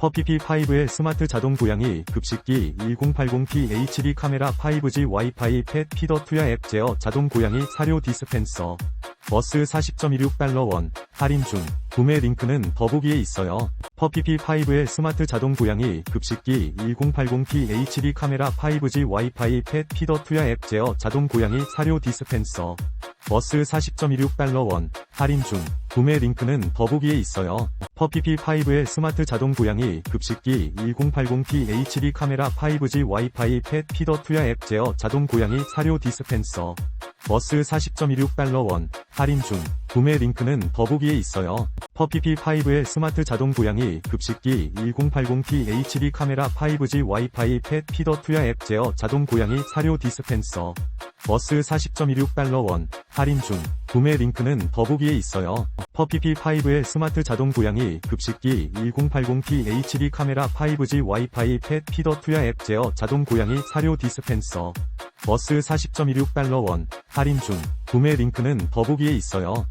퍼피피 5의 스마트 자동 고양이 급식기 1080p HD 카메라 5G 와이파이 펫 피더 투야 앱 제어 자동 고양이 사료 디스펜서. 버스 40.16달러 원 할인 중. 구매 링크는 더보기에 있어요. 퍼피피 5의 스마트 자동 고양이 급식기 1080p HD 카메라 5G 와이파이 펫 피더 투야 앱 제어 자동 고양이 사료 디스펜서. 버스 40.16달러 원 할인 중 구매 링크는 더보기에 있어요. 퍼피피 5의 스마트 자동 고양이 급식기 1080p HD 카메라 5G 와이파이 펫 피더 투야 앱 제어 자동 고양이 사료 디스펜서 버스 40.16달러 원 할인 중 구매 링크는 더보기에 있어요. 퍼피피 5의 스마트 자동 고양이 급식기 1080p HD 카메라 5G 와이파이 펫 피더 투야 앱 제어 자동 고양이 사료 디스펜서 버스 40.16달러 원 할인 중 구매 링크는 더보기에 있어요. 퍼피피 5의 스마트 자동 고양이 급식기 1080p HD 카메라 5G 와이파이 펫 피더 투야 앱 제어 자동 고양이 사료 디스펜서 버스 40.16달러 원 할인 중 구매 링크는 더보기에 있어요.